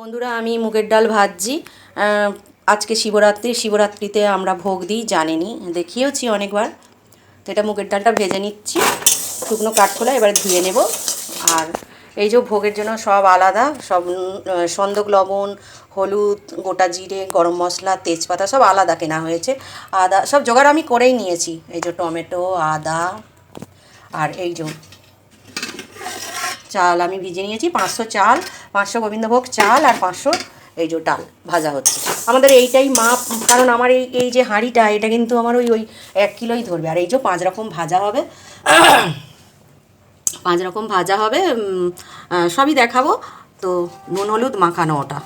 বন্ধুরা, আমি মুগের ডাল ভাজছি। আজকে শিবরাত্রি, শিবরাত্রিতে আমরা ভোগ দিই, জানেনি, দেখিয়েওছি অনেকবার। তো এটা মুগের ডালটা ভেজে নিচ্ছি। শুকনো কাঠখোলা এবার ধুয়ে নেব। আর এই যে ভোগের জন্য সব আলাদা, সব সন্দক লবণ, হলুদ, গোটা জিরে, গরম মশলা, তেজপাতা, সব আলাদা কেনা হয়েছে। আদা, সব জোগাড় আমি করেই নিয়েছি। এই যে টমেটো, আদা আর এই যে চাল আমি ভিজে নিয়েছি, পাঁচশো চাল। পাঁচশো গোবিন্দভোগ চাল আর পাঁচশো এই যে ডাল ভাজা হচ্ছে। আমাদের এইটাই মাপ, কারণ আমার এই এই যে হাঁড়িটা, এটা কিন্তু আমার ওই ওই এক কিলোই ধরবে। আর এই যে পাঁচ রকম ভাজা হবে, পাঁচ রকম ভাজা হবে সবই দেখাবো। তো নুন, হলুদ মাখানো ওটা।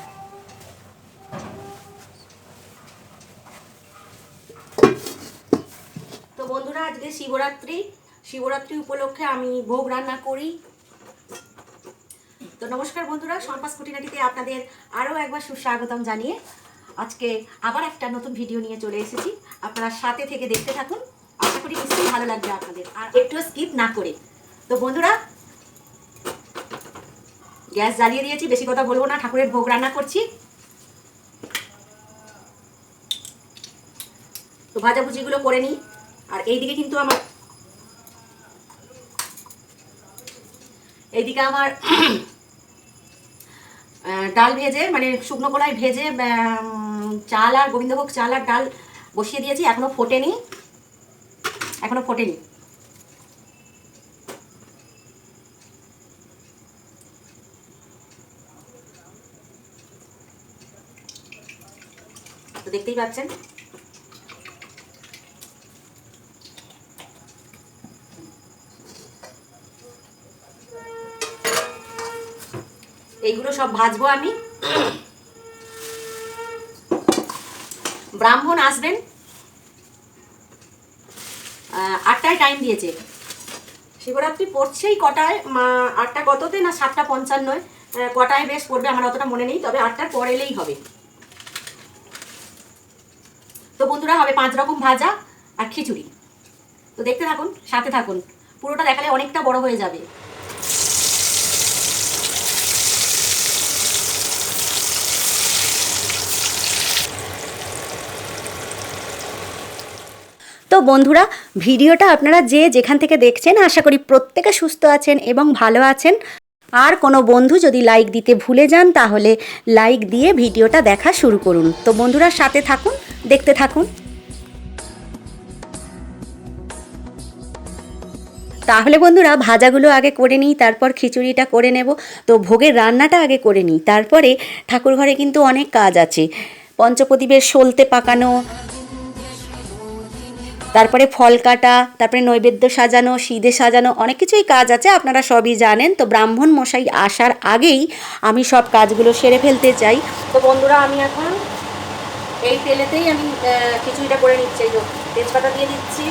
তো বন্ধুরা, আজকে শিবরাত্রি। শিবরাত্রি উপলক্ষে আমি ভোগ রান্না করি। তো নমস্কার বন্ধুরা সম্পাস খুঁটিনাটিতে আপনাদের আরও একবার সুস্বাগতম জানিয়ে আজকে আবার একটা নতুন ভিডিও নিয়ে চলে এসেছি। আপনারা সাথে থেকে দেখতে থাকুন। আশা করি নিশ্চয়ই ভালো লাগবে আপনাদের। আর একটু স্কিপ না করে। তো বন্ধুরা, গ্যাস জ্বালিয়ে দিয়েছি, বেশি কথা বলব না, ঠাকুরের ভোগ রান্না করছি। তো ভাজাভুজিগুলো করে নিই। আর এইদিকে কিন্তু আমার এইদিকে আমার ডাল ভেজে মানে শুকনো কলাই ভেজে চাল আর গোবিন্দভোগ চাল আর ডাল বসিয়ে দিয়েছি, এখনও ফোটেনি। এখনও ফোটেনি। তো দেখতেই পাচ্ছেন। এইগুলো সব ভাজবো আমি। ব্রাহ্মণ আসবেন। আটটায় টাইম দিয়েছে। শিবরাত্রি পড়ছেই কটায়? আটটা কততে না সাতটা পঞ্চান্নয়? কটায় বেশ পড়বে আমার অতটা মনে নেই, তবে আটটার পর এলেই হবে। তো বন্ধুরা, হবে পাঁচ রকম ভাজা আর খিচুড়ি। তো দেখতে থাকুন, সাথে থাকুন। পুরোটা দেখালে অনেকটা বড় হয়ে যাবে। বন্ধুরা, ভিডিওটা আপনারা যে যেখান থেকে দেখছেন, আশা করি প্রত্যেকে সুস্থ আছেন এবং ভালো আছেন। আর কোনো বন্ধু যদি লাইক দিতে ভুলে যান, তাহলে লাইক দিয়ে ভিডিওটা দেখা শুরু করুন। তো বন্ধুরা, সাথে থাকুন, দেখতে থাকুন। তাহলে বন্ধুরা, ভাজাগুলো আগে করে নিই, তারপর খিচুড়িটা করে নেব। তো ভোগের রান্নাটা আগে করে নিই। তারপরে ঠাকুর ঘরে কিন্তু অনেক কাজ আছে। পঞ্চপ্রদীপের সলতে পাকানো তারপরে ফল কাটা, তারপরে নৈবেদ্য সাজানো শীদে সাজানো, অনেক কিছুই কাজ আছে, আপনারা সবই জানেন। তো ব্রাহ্মণ মশাই আসার আগেই আমি সব কাজগুলো সেরে ফেলতে চাই। তো বন্ধুরা, আমি এখন এই তেলেতেই আমি খিচুড়িটা করে নিচ্ছি। তেজপাতা দিয়ে দিচ্ছি।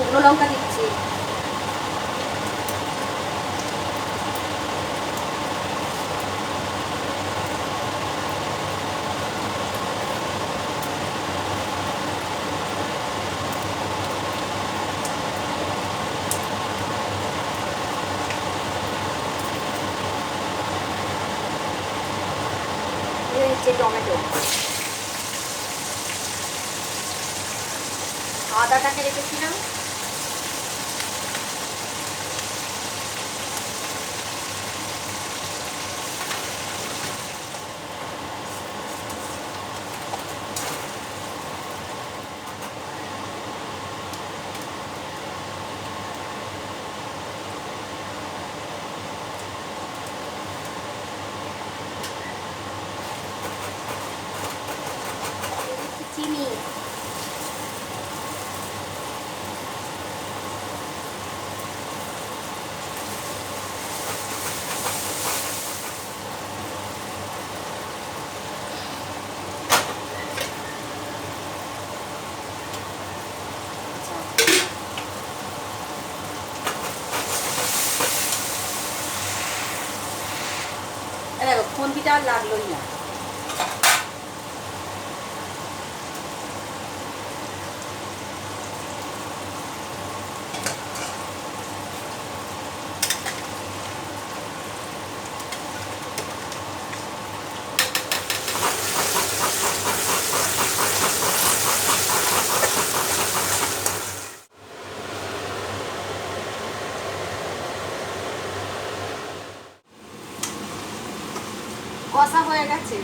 শুকনো লঙ্কা দিচ্ছি। টমেটো। আদাটাকে রেখেছিলাম চিনি। দেখো ফোনপিটা লাগলোই না। কষা হয়ে গেছে।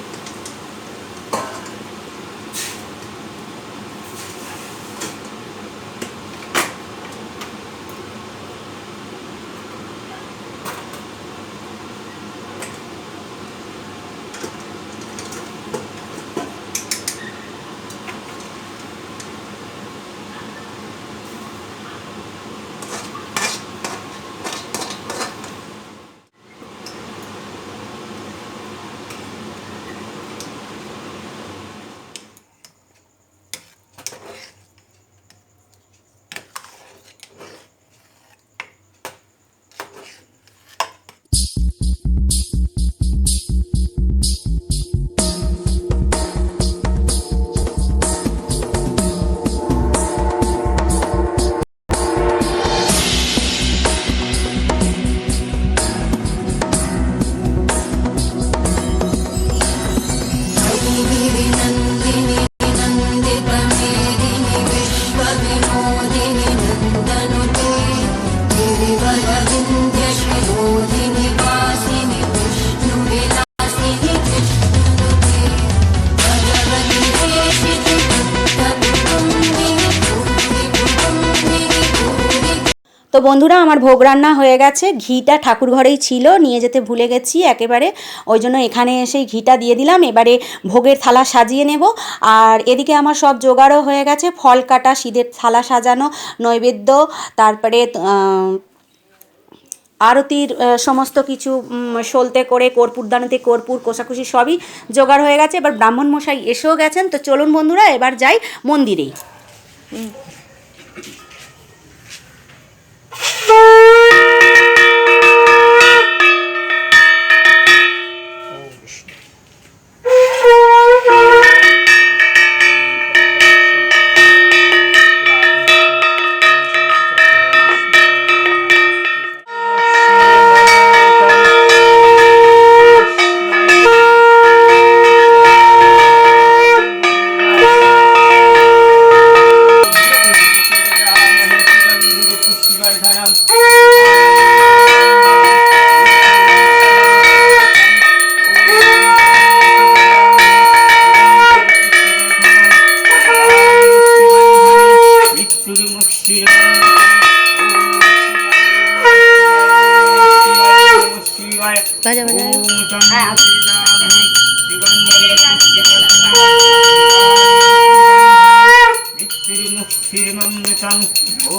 তো বন্ধুরা, আমার ভোগ রান্না হয়ে গেছে। ঘিটা ঠাকুর ঘরেই ছিল, নিয়ে যেতে ভুলে গেছি একেবারে। ওই জন্য এখানে এসেই ঘিটা দিয়ে দিলাম। এবারে ভোগের থালা সাজিয়ে নেব। আর এদিকে আমার সব জোগাড়ও হয়ে গেছে। ফল কাটা, সিদের থালা সাজানো, নৈবেদ্য, তারপরে আরতির সমস্ত কিছু সলতে করে কর্পূরদানিতে কর্পূর, কোষাকুষি সবই জোগাড় হয়ে গেছে। এবার ব্রাহ্মণ মশাই এসেও গেছেন। তো চলুন বন্ধুরা, এবার যাই মন্দিরেই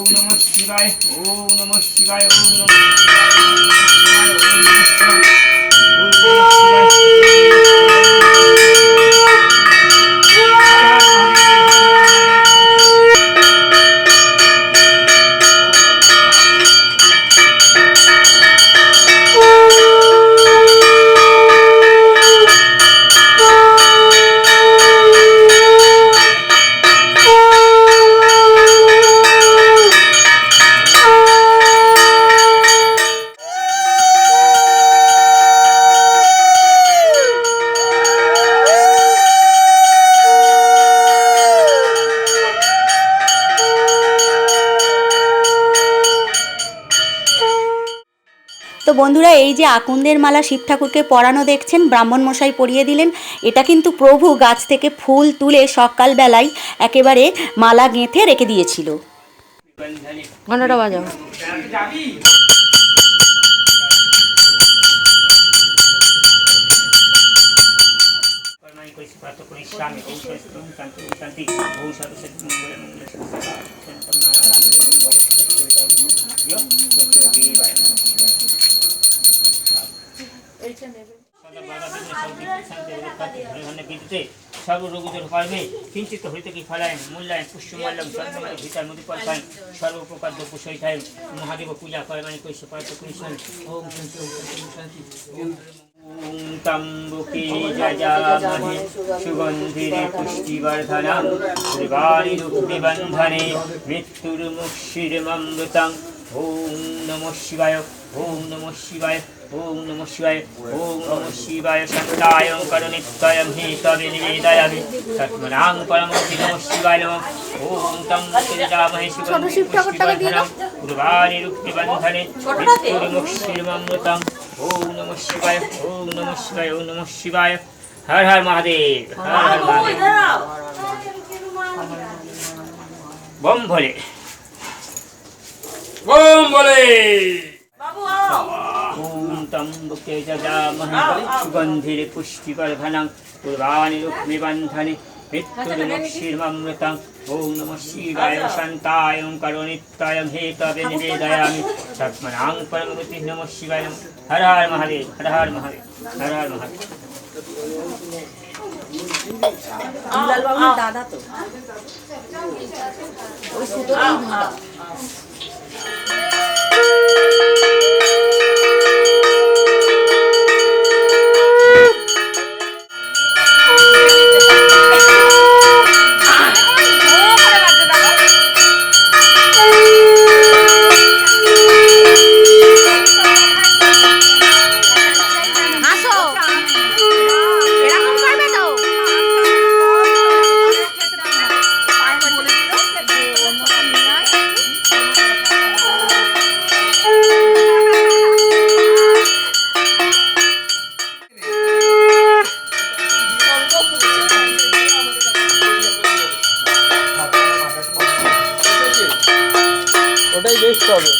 ওম নমঃ শিবায় ওম নমঃ শিবায় ওম নমঃ শিবায় ওম নমঃ শিবায় ওম নমঃ বন্ধুরা এই যে আকুন্দের মালা শিব ঠাকুরকে পরানো দেখছেন ব্রাহ্মণ মশাই পরিয়ে দিলেন এটা কিন্তু প্রভু গাছ থেকে ফুল তুলে সকালবেলায় একেবারে মালা গেঁথে রেখে দিয়েছিল। ঘন্টাটা বাজাও। সর্বরোগীদের পারবে কিঞ্চিত হইতে কি ফলায়ন মূল্যায়ন পুষ্যমাল্যম সর্বমাল ভিতার মধ্যে সর্বপ্রকার দ্রব্য মহাদেব পূজা করে মানে কৈশ্য প্রার্থ করিষ্যান ওম শান্তি তম্বুকে যজামহে সুগন্ধিরে পুষ্টিবর্ধনম মৃত্যুর্মুক্ষিরমৃতং ওম নমঃ শিবায় ওম নমঃ শিবায় ওম নমঃ শিবায় ওম নমঃ শিবায় সত্যায়ং করণিত্যয়ং হি তবে নিবেদয়ামি সত্মনাং পরমতি নমঃ শিবায় নমঃ ওম তং যজামহে সুগন্ধিরে পুষ্টিবর্ধনম ত্রিবাণীরুগ্নিবন্ধনে মৃত্যুর্মুক্ষিরমৃতং ওম নমঃ শিবায় ওম নমঃ শিবায় ওম নমঃ শিবায় হর হর মহাদেব হর হর মহাদেব বম ভোলে বম বলে ওম পুষ্টিবর্ধনং পূর্বাণি রুক্মিবন্ধনে মৃত্যুর্মুক্ষির্মৃতং ওম নমঃ শিবায় শান্তায় করণিত্তায় হে তবে নিবেদয়ামি সত্মনাং পরমগতি নমঃ শিবায় নমঃ হর হর মহাদেব হর হর মহাদেব হর হর মহাদেব দুলাল বাবুর দাদা তো ওই ওটাই বেস্ট হবে।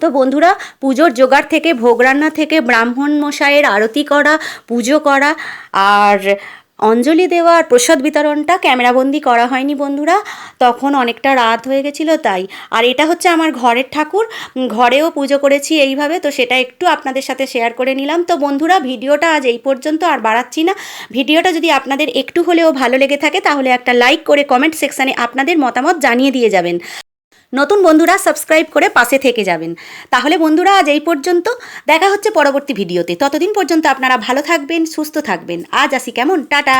তো বন্ধুরা, পুজোর জোগাড় থেকে, ভোগ রান্না থেকে, ব্রাহ্মণ মশাইয়ের আরতি করা, পুজো করা, আর অঞ্জলি দেওয়া আর প্রসাদ বিতরণটা ক্যামেরাবন্দি করা হয়নি বন্ধুরা। তখন অনেকটা রাত হয়ে গেছিল তাই। আর এটা হচ্ছে আমার ঘরের ঠাকুর। ঘরেও পুজো করেছি এইভাবে, তো সেটা একটু আপনাদের সাথে শেয়ার করে নিলাম। তো বন্ধুরা, ভিডিওটা আজ এই পর্যন্ত, আর বাড়াচ্ছি না। ভিডিওটা যদি আপনাদের একটু হলেও ভালো লেগে থাকে, তাহলে একটা লাইক করে কমেন্ট সেকশানে আপনাদের মতামত জানিয়ে দিয়ে যাবেন। নতুন বন্ধুরা সাবস্ক্রাইব করে পাশে থেকে যাবেন। তাহলে বন্ধুরা, আজ এই পর্যন্ত। দেখা হচ্ছে পরবর্তী ভিডিওতে ততদিন পর্যন্ত আপনারা ভালো থাকবেন, সুস্থ থাকবেন। আজ আসি কেমন? টাটা!